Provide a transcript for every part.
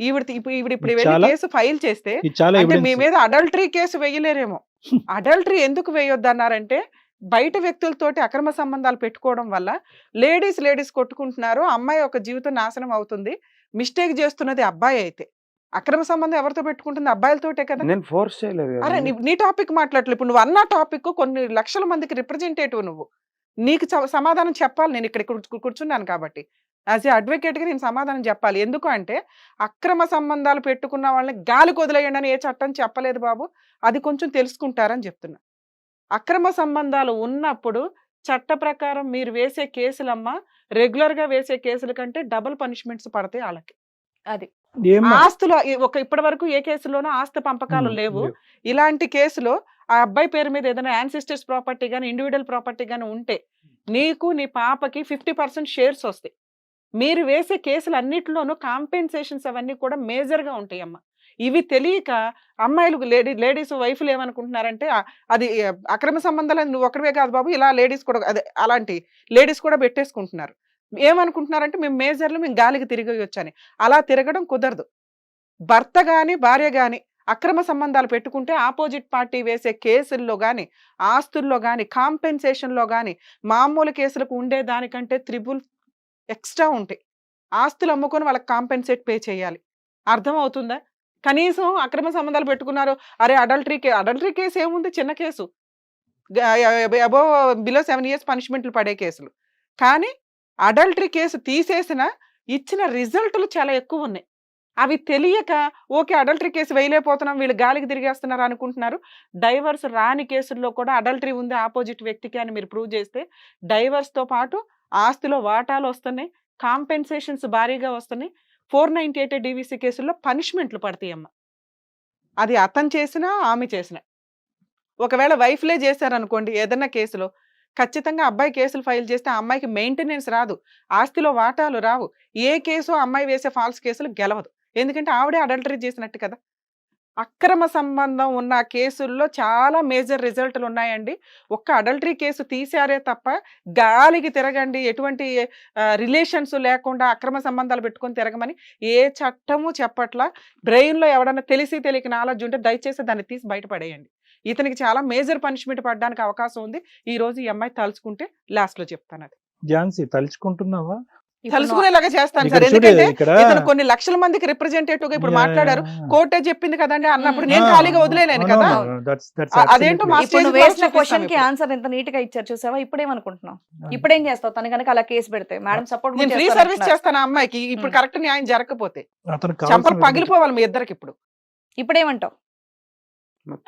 ఈవిడ ఇప్పుడు ఈవిడ ఇప్పుడు వెళ్ళి కేసు ఫైల్ చేస్తే అంటే మీ. మీద అడల్టరీ కేసు వేయలేరేమో. అడల్టరీ ఎందుకు వేయొద్దు అన్నారంటే బయట వ్యక్తులతోటి అక్రమ సంబంధాలు పెట్టుకోవడం వల్ల లేడీస్ లేడీస్ కొట్టుకుంటున్నారు అమ్మాయి ఒక జీవితం నాశనం అవుతుంది మిస్టేక్ చేస్తున్నది అబ్బాయి అయితే. అక్రమ సంబంధం ఎవరితో పెట్టుకుంటుంది? అబ్బాయిలతోటే కదా? నేను ఫోర్స్ చేయలేదు అరే. నీ- టాపిక్ మాట్లాడలేదు ఇప్పుడు నువ్వు అన్న టాపిక్ కొన్ని లక్షల మందికి రిప్రజెంటేటివ్ నువ్వు. నీకు చ- సమాధానం చెప్పాలి. నేను ఇక్కడ కూర్చు- కూర్చున్నాను కాబట్టి. యాజ్ ఏ అడ్వకేట్గా నేను సమాధానం చెప్పాలి. ఎందుకు అంటే అక్రమ సంబంధాలు పెట్టుకున్న వాళ్ళని గాలి కొదిలేయండి అని ఏ చట్టం చెప్పలేదు బాబు. అది కొంచెం తెలుసుకుంటారని చెప్తున్నా. అక్రమ సంబంధాలు ఉన్నప్పుడు చట్ట ప్రకారం మీరు వేసే కేసులమ్మ రెగ్యులర్గా వేసే కేసుల కంటే డబుల్ పనిష్మెంట్స్ పడతాయి వాళ్ళకి అది? ఆస్తులు ఒక ఇప్పటి వరకు ఏ కేసులోనూ ఆస్తి పంపకాలు లేవు. ఇలాంటి కేసులో ఆ అబ్బాయి పేరు మీద ఏదైనా యాన్సిస్టర్స్ ప్రాపర్టీ కానీ ఇండివిజువల్ ప్రాపర్టీ కానీ ఉంటే నీకు నీ పాపకి ఫిఫ్టీ పర్సెంట్ షేర్స్ వస్తాయి. మీరు వేసే కేసులు అన్నిటిలోనూ కాంపెన్సేషన్స్ అవన్నీ కూడా మేజర్గా ఉంటాయి అమ్మ ఇవి తెలియక అమ్మాయిలు లేడీ లేడీస్ వైఫ్లు ఏమనుకుంటున్నారంటే అది అక్రమ సంబంధాలు నువ్వు ఒకరివే కాదు బాబు ఇలా లేడీస్ కూడా అదే అలాంటి లేడీస్ కూడా పెట్టేసుకుంటున్నారు. ఏమనుకుంటున్నారంటే మేము మేజర్లు మేము గాలికి తిరిగి అని అలా తిరగడం కుదరదు. భర్త కానీ భార్య కానీ అక్రమ సంబంధాలు పెట్టుకుంటే ఆపోజిట్ పార్టీ వేసే కేసుల్లో కానీ ఆస్తుల్లో కానీ కాంపెన్సేషన్లో కానీ మామూలు కేసులకు ఉండే దానికంటే త్రిబుల్ ఎక్స్ట్రా ఉంటాయి. ఆస్తులు అమ్ముకొని వాళ్ళకి కాంపెన్సేట్ పే చేయాలి. అర్థం అవుతుందా కనీసం అక్రమ సంబంధాలు పెట్టుకున్నారు. అరే అడల్టరీ కే అడల్టరీ కేసు ఏముంది? చిన్న case. Above below seven years పనిష్మెంట్లు పడే కేసులు. కానీ అడల్టరీ కేసు తీసేసిన ఇచ్చిన రిజల్టులు చాలా ఎక్కువ ఉన్నాయి. అవి తెలియక ఓకే అడల్టరీ కేసు వేయలేకపోతున్నాం వీళ్ళు గాలికి తిరిగేస్తున్నారు అనుకుంటున్నారు. డైవర్స్ రాని కేసుల్లో కూడా అడల్టరీ ఉంది ఆపోజిట్ వ్యక్తికి అని మీరు ప్రూవ్ చేస్తే డైవర్స్తో పాటు ఆస్తిలో వాటాలు వస్తున్నాయి కాంపెన్సేషన్స్ భారీగా వస్తున్నాయి. ఫోర్ నైంటీ ఎయిట్ డివిసి కేసుల్లో పనిష్మెంట్లు పడతాయి అమ్మ అది అతను చేసినా ఆమె చేసినా. ఒకవేళ వైఫ్లే చేశారనుకోండి ఏదన్నా కేసులో ఖచ్చితంగా అబ్బాయి కేసులు ఫైల్ చేస్తే ఆ అమ్మాయికి మెయింటెనెన్స్ రాదు. ఆస్తిలో వాటాలు రావు. ఏ కేసు అమ్మాయి వేసే ఫాల్స్ కేసులు గెలవదు. ఎందుకంటే ఆవిడే అడల్టరీ చేసినట్టు కదా. అక్రమ సంబంధం ఉన్న కేసుల్లో చాలా మేజర్ రిజల్ట్లు ఉన్నాయండి ఒక్క అడల్టరీ కేసు తీశారే తప్ప గాలికి తిరగండి ఎటువంటి రిలేషన్స్ లేకుండా అక్రమ సంబంధాలు పెట్టుకొని తిరగమని ఏ చట్టము చెప్పట్లా. బ్రెయిన్లో ఎవడన్నా తెలిసి తెలియక నాలెడ్జ్ ఉంటే దయచేసి దాన్ని తీసి బయటపడేయండి. ఇతనికి చాలా మేజర్ పనిష్మెంట్ పడడానికి అవకాశం ఉంది. ఈ రోజు ఈ అమ్మాయి తలుచుకుంటే లాస్ట్లో చెప్తాను అది ఝాన్సీ తలుచుకుంటున్నావా? తలుచుకునేలాగా చేస్తాను సార్. ఎందుకంటే ఇతను కొన్ని లక్షల మందికి రిప్రజెంటేటివ్గా ఇప్పుడు మాట్లాడారు. కోర్టే చెప్పింది కదండి అన్నప్పుడు నేను ఖాళీగా వదిలేలేను no, కదా. అదేంటో వేసిన క్వశ్చన్కి ఆన్సర్ ఎంత నీట్గా ఇచ్చారు చూసావా? ఇప్పుడేమనుకుంటున్నావు? ఇప్పుడేం చేస్తావు? తను కనుక అలా కేసు పెడితే మేడం సపోర్ట్ నేను ఫ్రీ సర్వీస్ చేస్తాను అమ్మాయికి. ఇప్పుడు. కరెక్ట్ న్యాయం జరగకపోతే చంపలు పగిలిపోవాలి మీ ఇద్దరికి ఇప్పుడు. ఇప్పుడేమంటావు?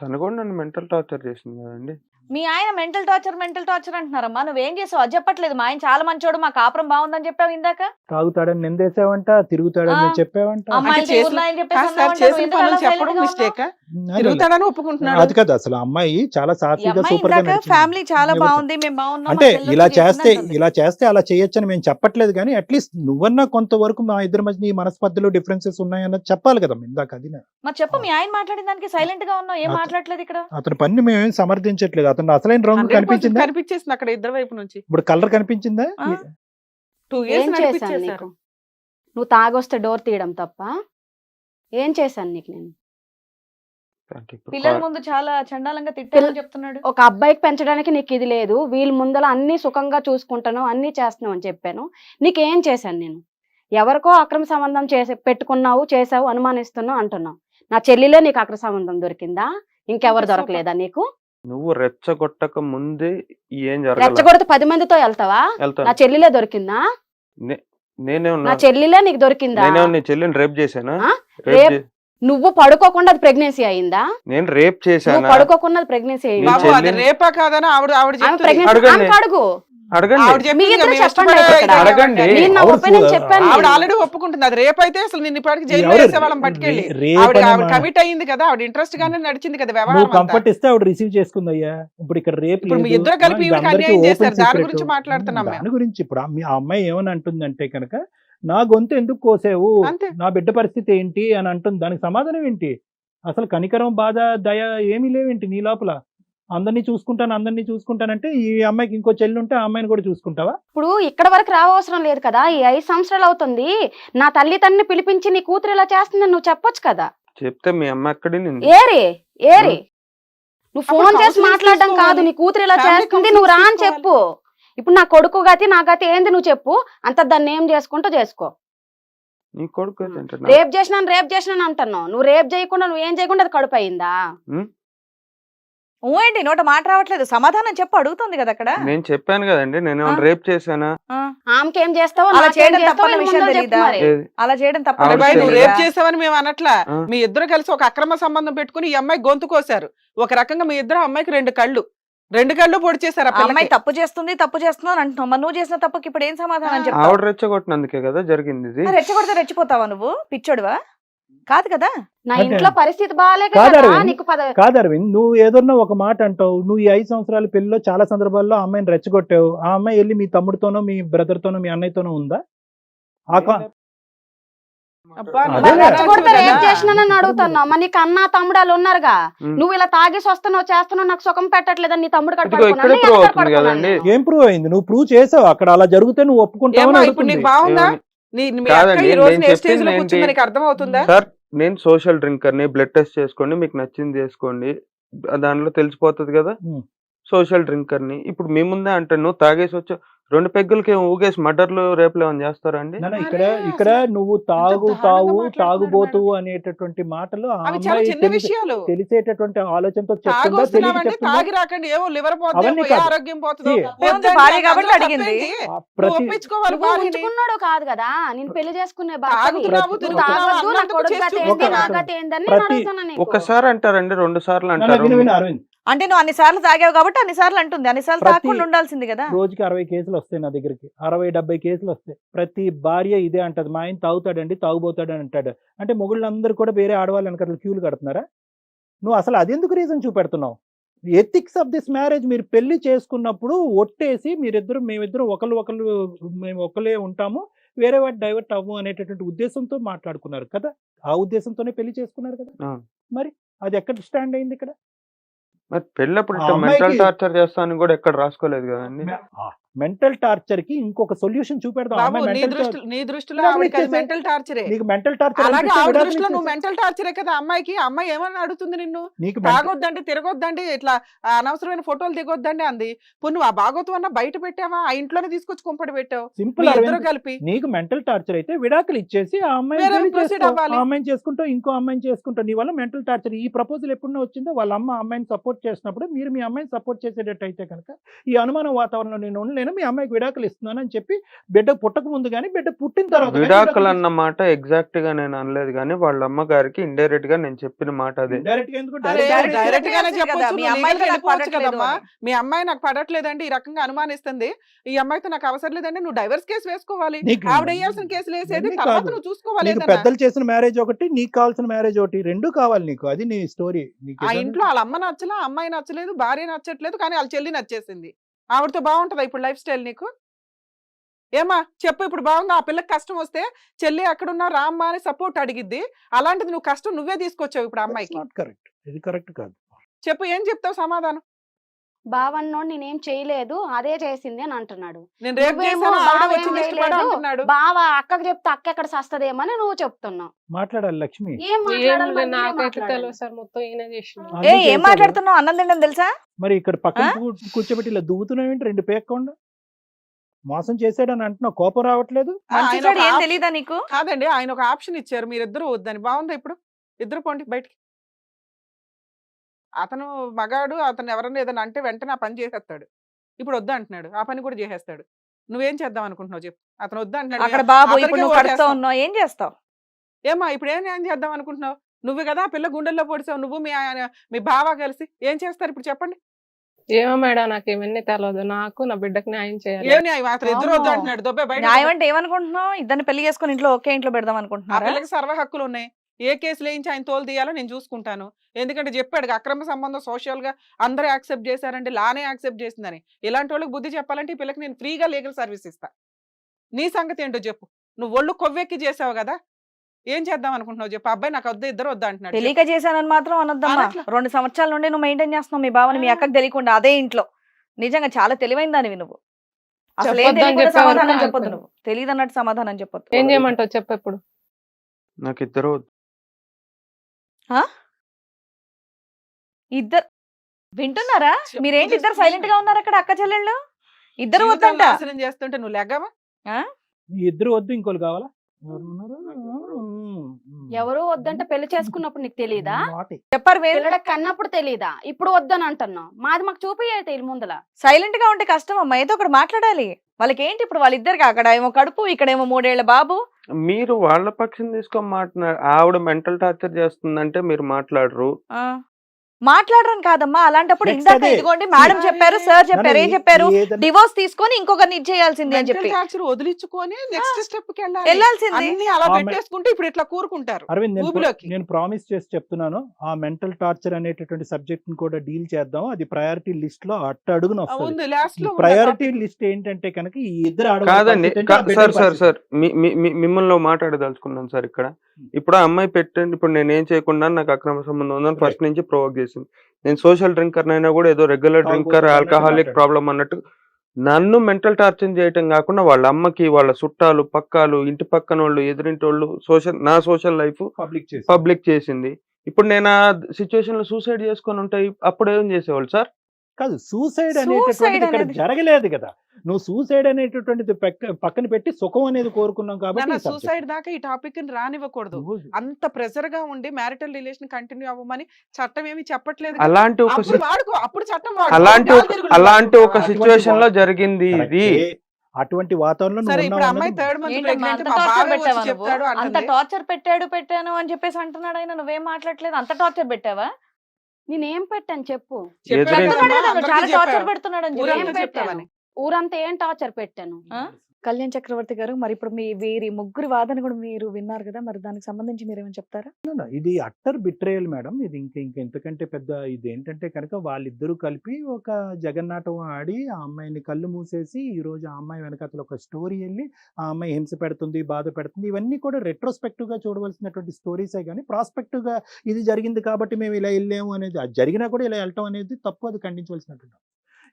తను కూడా నన్ను మెంటల్ టార్చర్ చేసింది కదండి. మీ ఆయన మెంటల్ టార్చర్ మెంటల్ టార్చర్ అంటున్నారమ్మా. నువ్వేం చేసావు? అది చెప్పట్లేదు. మా ఆయన చాలా మంచోడు మా కాపురం బాగుందని చెప్పావు ఇందాక. తాగుతాడని నిందేసావంట తిరుగుతాడని. చెప్పావంట. అమ్మాయిలు చేసిన- తిరుగుతున్నాయని చెప్పేసి అన్నావంట, నువ్వు ఎందుకు అలా చెప్పడం silent గా ఉన్నావు? మిస్టేక్? తిరుగుతాడని ఒప్పుకుంటున్నాడు. అది కాదు అసలు అమ్మాయి చాలా సాఫీగా సూపర్గా. ఫ్యామిలీ చాలా? బాగుంది మేము బాగున్నాం అంటే ఇలా చేస్తే. ఇలా చేస్తే అలా చేయొచ్చని మేము చెప్పట్లేదు కానీ అట్లీస్ట్ నువ్వన్నా కొంతవరకు మా ఇద్దరి మధ్య ఈ మనస్పర్ధలు డిఫరెన్సెస్ ఉన్నాయన్నది చెప్పాలి కదా ఇందాక అది. నా- మరి చెప్పు మీ ఆయన మాట్లాడిన దానికి సైలెంట్గా ఉన్నావు ఏం మాట్లాడలేదు ఇక్కడ? అతని పని మేమేం సమర్థించట్లేదు. అతను అసలైన రంగు 100% కనిపించిందా? కనిపించేసింది అక్కడ ఇద్దరు వైపు నుంచి. ఇప్పుడు కలర్ కనిపించిందా? టూ ఏం ఇయర్స్ నువ్వు తాగొస్తే డోర్ తీయడం తప్ప? ఏం చేశాను నీకు నేను? పిల్లల ముందు చాలా చండాలంగా తిట్టాలని చెప్తున్నాడు. ఒక అబ్బాయికి పెంచడానికి నీకు ఇది లేదు. వీళ్ళ ముందర అన్ని సుఖంగా చూసుకుంటాను అన్ని చేస్తున్నావు అని చెప్పాను. నీకేం చేశాను నేను? ఎవరికో అక్రమ సంబంధం చేసి పెట్టుకున్నావు చేసావు అనుమానిస్తున్నావు అంటున్నావు. నా చెల్లిలో నీకు అక్రమ సంబంధం దొరికిందా? ఇంకెవరు ఇంకా దొరకలేదా నీకు? నువ్వు రెచ్చగొట్టక ముందే ఏం రెచ్చగొడితే పది మందితో వెళ్తావా? నా చెల్లిలే దొరికిందా? నే- నేనే నా చెల్లిలే నీకు దొరికిందా? నేనే నీ చెల్లిని రేప్ చేశానా? ఆ? రేప్ నువ్వు పడుకోకుండా అది ప్రెగ్నెన్సీ అయిందా నేను రేప్ నువ్వు చేశానా పడుకోకుండా అది ప్రెగ్నెన్సీ అయిందా బాబు అది రేపా కాదని ఆవిడ ఆవిడ ఆమె చెప్తుంది. ప్రెగ్నెన్సీ అడగండి. ఆమెకు అడుగు అడగండి ఆవిడ చెప్పింది మీ ఇద్దరు మేము చెప్పండి ఇష్టపడే ఇక్కడ. ఇదే అడగండి. కాబట్టి. నేను నా ఆవిడ ఒపీనియన్ చూడ- చెప్పాను ఆవిడ. ఆల్రెడీ ఒప్పుకుంటుంది అది రేపు అయితే అసలు నిన్ను ఇప్పటికి జైలు ఎవరు? వేసే వాళ్ళని పట్టుకెళ్ళి రే- రేప్ ఆవిడ అనే ఆవిడ మా- కమిట్ అయ్యింది కదా ఆవిడ ఇంట్రెస్ట్ గానే నడిచింది కదా నువ్వు వ్యవహారం అంతా. కంఫర్ట్ ఇస్తే ఆవిడ రిసీవ్ చేసుకుంది అయ్యా ఇప్పుడు ఇక్కడ రేపు ఇప్పుడు మీ ఇద్దరు కలిపి ఈవిడకి అన్యాయం చేశారు. దాని గురించి మాట్లాడుతున్నాం మేము. దాని గురించి ఇప్పుడు ఆ- మీ ఆ అమ్మాయి ఏమని అంటుందంటే కనుక నా గొంతు ఎందుకు కోసావు? నా బిడ్డ పరిస్థితి ఏంటి? అని అంటుంది. దానికి సమాధానం ఏంటి? అసలు కనికరం బాధ దయ ఏమీ లేవేంటి నీ లోపల? అందరినీ చూసుకుంటాను అందరినీ చూసుకుంటానంటే ఈ అమ్మాయికి ఇంకో చెల్లి ఉంటే ఆ అమ్మాయిని కూడా చూసుకుంటావా? ఇప్పుడు ఇక్కడ వరకు రావసరం లేదు కదా. ఈ ఐదు సంవత్సరాలు అవుతుంది. నా తల్లి తండ్రిని పిలిపించి నీ కూతురు ఇలా చేస్తుందని నువ్వు చెప్పొచ్చు కదా? చెప్తే మీ అమ్మ ఎక్కడి ఏరి ఏరి నువ్వు ఫోన్ చేసి మాట్లాడడం కాదు. నీ కూతురు ఇలా చేస్తుంది. నువ్వు రా అని చెప్పు. ఇప్పుడు నా కొడుకు గతి నా గతి ఏంది నువ్వు చెప్పు. అంత దాన్ని ఏం చేసుకుంటూ చేసుకో. నీ కొడుకు రేప్ చేసినాను రేప్ చేసినాను అంటున్నావు. నువ్వు రేప్ చేయకుండా నువ్వు ఏం చేయకుండా అది కడుపు అయిందా? ఊ ఏంటి నోట మాట రావట్లేదు. సమాధానం చెప్పు అడుగుతుంది కదా అక్కడ. నేను చెప్పాను కదండి నేను? రేప్ చేశానా? ఆ, ఆమెకి ఏం చేస్తావో అలా చేయడం వీళ్ళ విషయం. ఏది? అలా చేయడం తప్ప ఆవిడ అబ్బాయి నువ్వు తెలీదా? రేప్ చేసావని మేము అనట్లా. మీ ఇద్దరు కలిసి ఒక అక్రమ సంబంధం పెట్టుకుని ఈ అమ్మాయి గొంతు కోసారు ఒక రకంగా మీ ఇద్దరు అమ్మాయికి రెండు కళ్ళు. రెండు కళ్ళు పొడి చేశారు అమ్మాయి. తప్పు చేస్తుంది తప్పు చేస్తున్నావు అని అంటున్నావు. మరి నువ్వు చేసిన తప్పుకి ఇప్పుడు ఏం సమాధానం. చెప్తావు? ఆవిడ రెచ్చగొట్టినందుకే కదా జరిగింది ఇది. రెచ్చగొడితే రెచ్చిపోతావా నువ్వు? పిచ్చోడువా? కాదు కదా? నా ఇంట్లో పరిస్థితి కాదు అరవింద్. నువ్వు ఏదన్నా ఒక మాట అంటావు. నువ్వు ఈ ఐదు సంవత్సరాల పెళ్ళిలో చాలా సందర్భాల్లో ఆ అమ్మాయిని రెచ్చగొట్టావు. ఆ అమ్మాయి వెళ్ళి మీ తమ్ముడితోనో మీ బ్రదర్ తోనో మీ అన్నయ్యతోనో ఉందా? రేప్ చేసినానని నీకు అన్న తమ్ముడాలు ఉన్నారుగా. నువ్వు ఇలా తాగేసి వస్తున్నావు చేస్తున్నావు నాకు సుఖం పెట్టట్లేదని నీ తమ్ముడు కదండి. ఏం ప్రూవ్ అయింది? నువ్వు ప్రూవ్ చేసావు. అక్కడ అలా జరిగితే నువ్వు ఒప్పుకుంటావు ఇప్పుడు నీకు. బాగుందా? ఏ సార్ నేను సోషల్ డ్రింకర్ని బ్లడ్ టెస్ట్ చేసుకోండి మీకు నచ్చింది చేసుకోండి. దానిలో తెలిసిపోతుంది కదా. సోషల్ డ్రింకర్ని. ఇప్పుడు మీ ముందే అంటే నువ్వు తాగేసి వచ్చా రెండు పెగ్గులకి ఊగేసి మర్డర్లు రేపులు ఏమైనా చేస్తారా అండి నాన్న, ఇక్కడ అరే, ఇక్కడ అసలు నువ్వు తాగు దారుణంగా తావు మాట్లాడుతున్నాడు తాగుబోతువు అనేటటువంటి మాటలు ఆ అవి చాలా అమ్మాయి చిన్న తెలిసే- విషయాలు తెలిసేటటువంటి ఆలోచనతో చెప్తుందా తెలియక తాగొస్తున్నావంటే చెప్తుందా తాగి రాకండి ఏమో లివర్ అవన్నీ కాదు. ఆరోగ్యం పోతుందో See, వద్దండి, ఏముంది, భార్య అందులో కాబట్టి అడిగింది. తప్పేంటి? ఆ నువ్వు ప్రతి ఒప్పించుకోవాలి నువ్వు భార్యని. ఉంచుకున్నాడు కాదు కదా నేను పెళ్ళి చేసుకునే భర్తని. తాగుతున్నావు, నువ్వు తిరుగుతున్నావు, తాగొద్దు, నా అన్నందుకు కొడుకు చేసి గతి చూపు. ఏంటి, నా ఒక- గతి ఏందని నేను ప్రతి- అడుగుతున్నా నీకు. ఒకసారి అంటారండి రెండు సార్లు నాన్న, అంటారు విను విను అరవింద్ అంటే నువ్వు అన్ని సార్లు తాగావు కాబట్టి అన్ని సార్లు అంటుంది. అన్ని సార్లు ప్రతి- తాగకుండా ఉండాల్సింది కదా. రోజుకి అరవై కేసులు వస్తాయి నా దగ్గరికి. అరవై డెబ్బై కేసులు వస్తాయి. ప్రతి భార్య ఇదే అంటది. మా ఆయన తాగుతాడండి తాగుబోతాడు అని అంటాడు. అంటే మొగుళ్ళందరూ కూడా వేరే ఆడవాళ్ళు వెనకాల క్యూలు కడుతున్నారా? నువ్వు అసలు అదెందుకు రీజన్ చూపెడుతున్నావు? ఎథిక్స్ ఆఫ్ దిస్ మ్యారేజ్ మీరు పెళ్ళి చేసుకున్నప్పుడు ఒట్టేసి మీరిద్దరు మేమిద్దరు ఒకళ్ళు ఒకళ్ళు మేము ఒకళ్ళే ఉంటాము. వేరే వాటి డైవర్ట్ అవ్వు అనేటటువంటి ఉద్దేశంతో మాట్లాడుకున్నారు కదా. ఆ ఉద్దేశంతోనే పెళ్ళి చేసుకున్నారు కదా. మరి అది ఎక్కడ స్టాండ్ అయింది ఇక్కడ? మరి పెళ్ళప్పుడు మెంటల్ టార్చర్ చేస్తానని కూడా ఎక్కడ రాసుకోలేదు కదండి? మెంటల్ టార్చర్కి ఇంకొక సొల్యూషన్ చూపెడదాం అమ్మాయి నీ దృష్టిలో. మెంటల్ టార్చరే నీకు మెంటల్ టార్చర్ అలాగే ఆవిడ దృష్టిలో నువ్వు. మెంటల్ టార్చరే కదా అమ్మాయికి అమ్మాయి ఏమని అడుగుతుంది నిన్ను నీకు తిరగొద్దండి ఇట్లా అనవసరమైన ఫోటోలు దిగొద్దండి అంది నువ్వు ఆ భాగవతం అన్న బయట పెట్టావా ఆ ఇంట్లోనే తీసుకొచ్చి కుంపడి పెట్టావు సింపుల్ ఇద్దరు. కలిపి నీకు మెంటల్ టార్చర్ అయితే విడాకులు ఇచ్చేసి ఆ. ఆ అమ్మాయిని చేసుకుంటావు ఇంకో అమ్మాయిని చేసుకుంటావు నీ వల్ల మెంటల్ టార్చర్ ఈ ప్రపోజల్ ఎప్పుడో వచ్చిందో వాళ్ళ అమ్మ అమ్మాయిని సపోర్ట్ చేసినప్పుడు మీరు మీ అమ్మాయిని సపోర్ట్ చేసేటట్టు అయితే కనుక ఈ అనుమాన వాతావరణంలో నేను ఉండలేను మీ అమ్మాయికి విడాకులు ఇస్తున్నాను అని చెప్పి బిడ్డ పుట్టక ముందు కానీ బిడ్డ పుట్టిన తర్వాత విడాకులు విడాకులు అన్న మాట ఎగ్జాక్ట్గా నేను అనలేదు కానీ వాళ్ళ అమ్మగారికి ఇండైరెక్ట్గా నేను చెప్పిన మాట అదే గా ఎందుకు? డైరెక్ట్ గానే చెప్పొచ్చు మీ గా నాకు. మీ అమ్మాయి నాకు పడట్లేదండి ఈ రకంగా అనుమానిస్తుంది ఈ అమ్మాయితో నాకు అవసరం లేదండి నువ్వు డైవర్స్ కేసు వేసుకోవాలి నీకు- ఆవిడ వేయాల్సిన కేసులు వేసేది తర్వాత. నువ్వు చూసుకోవాలి. పెద్దలు చేసిన మ్యారేజ్ ఒకటి నీకు కావాల్సిన మ్యారేజ్ ఒకటి రెండు కావాలి నీకు అది నీ స్టోరీ ఆ ఇంట్లో వాళ్ళ అమ్మ నచ్చలా అమ్మాయి నచ్చలేదు భార్య నచ్చట్లేదు కానీ వాళ్ళ చెల్లి నచ్చేసింది ఆవిడతో బాగుంటుందా ఇప్పుడు లైఫ్ స్టైల్ నీకు? ఏమా చెప్పు ఇప్పుడు బాగుందా ఆ పిల్లకి కష్టం వస్తే చెల్లి అక్కడున్నా రామ్మా అని సపోర్ట్ అడిగిద్ది. అలాంటిది నువ్వు కష్టం నువ్వే తీసుకొచ్చావు ఇప్పుడు అమ్మాయికి. ఇది కరెక్ట్ కాదు. చెప్పు ఏం చెప్తావు సమాధానం? బావన్నోడు నేనేం చేయలేదు అదే చేసింది అని అంటున్నాడు. బావ అక్కకి చెప్తే అక్క ఎక్కడ సస్తదేమని నువ్వు చెప్తున్నావు. మాట్లాడాలి లక్ష్మి. ఏం. మాట్లాడుతున్నావు? అన్నం తినడం తెలుసా? మరి ఇక్కడ పక్కన కూర్చోబెట్టి ఇలా దువ్వుతున్నావేంటి రెండు పేక్కుండా మోసం చేశాడని అంటున్నావు. కోపం రావట్లేదు? తెలీదా నీకు? కాదండి ఆయన ఒక ఆప్షన్ ఇచ్చారు. మీరిద్దరు వద్దని. బాగుందా ఇప్పుడు? ఇద్దరు పోండి బయటికి. అతను మగాడు అతను ఎవరన్నా ఏదైనా అంటే వెంటనే ఆ పని చేసేస్తాడు. ఇప్పుడు వద్దు అంటున్నాడు. ఆ పని కూడా చేసేస్తాడు. నువ్వేం చేద్దాం అనుకుంటున్నావు? చెప్పు. అతను వద్దు అంటున్నాడు. అక్కడ బాబు అతనికే ఇప్పుడు నువ్వు ఓటు కడుతూ వేస్తాం. ఉన్నావు. ఏం చేస్తావు? ఏమా ఇప్పుడు ఏం న్యాయం చేద్దాం అనుకుంటున్నావు? నువ్వు కదా ఆ పిల్ల గుండెల్లో పొడిచావు. నువ్వు మీ ఆయన- మీ బావ కలిసి ఏం చేస్తారు ఇప్పుడు చెప్పండి? ఏమో మేడం నాకు ఇవన్నీ తెలియదు నాకు నా బిడ్డకి న్యాయం చేయాలి. ఏం న్యాయం? అతను ఇద్దరు వద్దు. అంటున్నాడు. దొబ్బే బయట న్యాయం అంటే ఏమనుకుంటున్నావు? ఇద్దరిని పెళ్ళి చేసుకుని ఇంట్లో ఒకే ఇంట్లో పెడదాం ఆ అనుకుంటున్నారా పిల్లకి సర్వ హక్కులు ఉన్నాయి. ఏ కేసులు వేయించి ఆయన తోలు తీయాలో నేను చూసుకుంటాను. ఎందుకంటే చెప్పాడు అక్రమ సంబంధం సోషల్గా అందరూ యాక్సెప్ట్ చేశారంటే లానే యాక్సెప్ట్ చేసిందని. ఇలాంటి వాళ్ళకి బుద్ధి చెప్పాలంటే ఈ పిల్లకి నేను ఫ్రీగా లీగల్ సర్వీస్ ఇస్తా. నీ సంగతి ఏంటో చెప్పు. నువ్వు ఒళ్ళు కొవ్వెక్కి చేసావు కదా? ఏం చేద్దాం అనుకుంటున్నావు చెప్పు. అబ్బాయి నాకు వద్దు ఇద్దరు వద్దు అంటున్నాడు. తెలియక చేశానని మాత్రం అనొద్దమ్మా. రెండు సంవత్సరాల నుండి నువ్వు మెయింటైన్ చేస్తున్నావు. మీ బావని మీ. అక్కకి తెలియకుండా అదే ఇంట్లో. నిజంగా చాలా తెలివైన దానివి నువ్వు. అసలు ఏం చెప్పొద్దని తెలియకుండా చెప్పేవారు సమాధానం చెప్పొద్దు తెలియదు. నువ్వు. తెలియదు అన్నట్టు సమాధానం చెప్పొద్దు. ఏం చేయమంటావు? చెప్పు ఇప్పుడు నాకు ఇద్దరు ఇద్దరు వింటున్నారా? మీరేంటి ఇద్దరు. సైలెంట్గా ఉన్నారు అక్కడ అక్క చెల్లెళ్ళు? ఇద్దరు వద్దంట. చేస్తుంటే నువ్వు లెగ్గవా ఇద్దరు వద్దు ఇంకోళ్ళు కావాలా? ఎవరు ఉన్నారు? ఎవరు వద్దంటే పెళ్ళి చేసుకున్నప్పుడు నీకు తెలియదా. చెప్పారు వేరు. పిల్లడ కన్నప్పుడు తెలియదా ఇప్పుడు వద్దని అంటున్నావు. మాది మాకు చూపియ్యేది ఇల్లు ముందల. సైలెంట్గా ఉంటే కష్టం అమ్మా ఏదో ఒకటి మాట్లాడాలి. వాళ్ళకి ఏంటి ఇప్పుడు వాళ్ళిద్దరికి? అక్కడ ఏమో కడుపు ఇక్కడేమో మూడేళ్ళ బాబు. మీరు వాళ్ళ పక్షం తీసుకొని మాట్లాడ ఆవిడ మెంటల్ టార్చర్ చేస్తుందంటే మీరు మాట్లాడరు ఆ. మాట్లాడరని కాదమ్మా. అలాంటప్పుడు ఇందాక. ఇదిగోండి మేడం చెప్పారు సార్ చెప్పారు ఏం చెప్పారు? డివోర్స్ తీసుకొని ఇంకొకరిని ఇచ్చేయాల్సింది అని చెప్పి. టార్చర్ వదిలించుకొని నెక్స్ట్ స్టెప్కి వెళ్ళాలి. వెళ్ళాల్సింది. అన్ని అలా పెట్టేసుకుంటే ఇప్పుడు ఇట్లా కూరుకుంటారు అరవింద్ నేను ప్రామిస్ చేసి చెప్తున్నాను. ఆ మెంటల్ టార్చర్ అనేటటువంటి సబ్జెక్ట్ని కూడా డీల్ చేద్దాం. అది ప్రయారిటీ లిస్ట్లో అట్ట అడుగున వస్తుంది. ఉంది. లాస్ట్లో ప్రయారిటీ లిస్ట్ ఏంటంటే కనుక ఈ ఇద్దరు కాదండి సార్ సార్. సార్. మీ- మీ- మీ- మిమ్మల్ని మాట్లాడదలుచుకున్నాను సార్ ఇక్కడ. ఇప్పుడు ఆ అమ్మాయి పెట్టండి ఇప్పుడు నేను ఏం చేయకుండా నాకు అక్రమ సంబంధం ఉందని ఫస్ట్ నుంచి ప్రొవోక్ చేసింది. నేను సోషల్ డ్రింకర్ అయినా కూడా ఏదో రెగ్యులర్ డ్రింకర్ ఆల్కహాలిక్. ప్రాబ్లం అన్నట్టు నన్ను మెంటల్ టార్చర్ చేయటం కాకుండా వాళ్ళ అమ్మకి వాళ్ళ చుట్టాలు పక్కాలు ఇంటి పక్కన వాళ్ళు ఎదురింటి వాళ్ళు సోషల్ నా సోషల్ లైఫ్ పబ్లిక్ చేసింది. ఇప్పుడు నేను ఆ సిచ్యువేషన్లో సూసైడ్ చేసుకొని ఉంటాయి అప్పుడు ఏం చేసేవాళ్ళు సార్? కాదు సూసైడ్ అనేటటువంటిది ఇక్కడ అనేది- జరగలేదు కదా నువ్వు సూసైడ్ అనేటటువంటిది పక్క- పక్కన పెట్టి సుఖం అనేది కోరుకున్నాం కాబట్టి. సూసైడ్ దాకా ఈ టాపిక్ని రానివ్వకూడదు నువ్వు అంత ప్రెజర్గా ఉండి మ్యారిటల్ రిలేషన్ కంటిన్యూ అవ్వమని చట్టం ఏమి చెప్పట్లేదు. అలాంటి ఒక అప్పుడు చట్టం. అలాంటి అలాంటి ఒక. సిచ్యువేషన్లో జరిగింది ఇది. అటువంటి వాతావరణంలో ప్రెగ్నెంట్ అంత. టార్చర్ పెట్టాడు పెట్టాను అని చెప్పేసి అంటున్నాడు ఆయన నువ్వేం మాట్లాడలేదు అంత టార్చర్ పెట్టావా నేనేం పెట్టాను చెప్పు చాలా టార్చర్. పెడుతున్నాడు అని ఊరంతా చెప్పి. ఏం ఊరంతా టార్చర్ పెట్టాను ఆ? కళ్యాణ్ చక్రవర్తి గారు మరి ఇప్పుడు మీ వీరి ముగ్గురు వాదన కూడా మీరు విన్నారు కదా మరి దానికి సంబంధించి మీరు ఏమైనా చెప్తారా ఇది అట్టర్ బిట్రేయల్ మేడం. ఇది ఇంక ఇంక ఎంతకంటే పెద్ద ఇది ఏంటంటే కనుక వాళ్ళిద్దరూ కలిపి ఒక జగన్నాటం ఆడి ఆ అమ్మాయిని కళ్ళు మూసేసి ఈ రోజు ఆ అమ్మాయి వెనకాతల ఒక స్టోరీ వెళ్ళి ఆ అమ్మాయి హింస పెడుతుంది బాధ పెడుతుంది ఇవన్నీ కూడా రెట్రోస్పెక్టివ్గా చూడవలసినటువంటి స్టోరీసే కానీ ప్రాస్పెక్టివ్గా ఇది జరిగింది కాబట్టి మేము ఇలా వెళ్ళాము అనేది అది జరిగినా కూడా ఇలా వెళ్ళటం అనేది తప్పు అది ఖండించవలసినటువంటి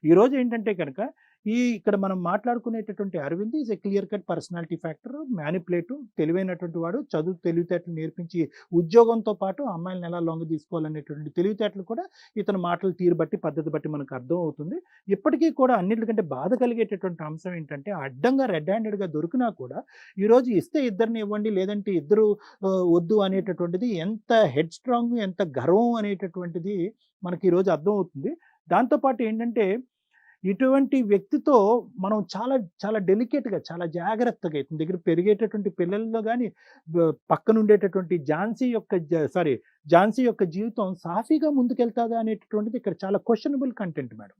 ఈ రోజు ఏంటంటే కనుక ఈ ఇక్కడ మనం మాట్లాడుకునేటటువంటి Arvind is a clear cut personality factor manipulative తెలివైనటువంటి వాడు చదువు తెలివితేటలు నేర్పించి ఉద్యోగంతో పాటు అమ్మాయిలను ఎలా లొంగ తీసుకోవాలనేటువంటి తెలివితేటలు కూడా ఇతని మాటలు తీరు బట్టి పద్ధతి బట్టి మనకు అర్థం అవుతుంది. ఇప్పటికీ కూడా అన్నిటికంటే బాధ కలిగేటటువంటి అంశం ఏంటంటే అడ్డంగా రెడ్ హ్యాండెడ్గా దొరికినా కూడా ఈరోజు ఇస్తే ఇద్దరిని ఇవ్వండి లేదంటే ఇద్దరు వద్దు అనేటటువంటిది ఎంత హెడ్ స్ట్రాంగ్ ఎంత గర్వం అనేటటువంటిది మనకి ఈరోజు అర్థం అవుతుంది. దాంతోపాటు ఏంటంటే ఇటువంటి వ్యక్తితో మనం చాలా చాలా డెలికేట్గా చాలా జాగ్రత్తగా ఇతని దగ్గర పెరిగేటటువంటి పిల్లల్లో కానీ పక్కన ఉండేటటువంటి ఝాన్సీ యొక్క సారీ ఝాన్సీ యొక్క జీవితం సాఫీగా ముందుకెళ్తాదా అనేటటువంటిది ఇక్కడ చాలా క్వశ్చనబుల్ కంటెంట్ మేడం.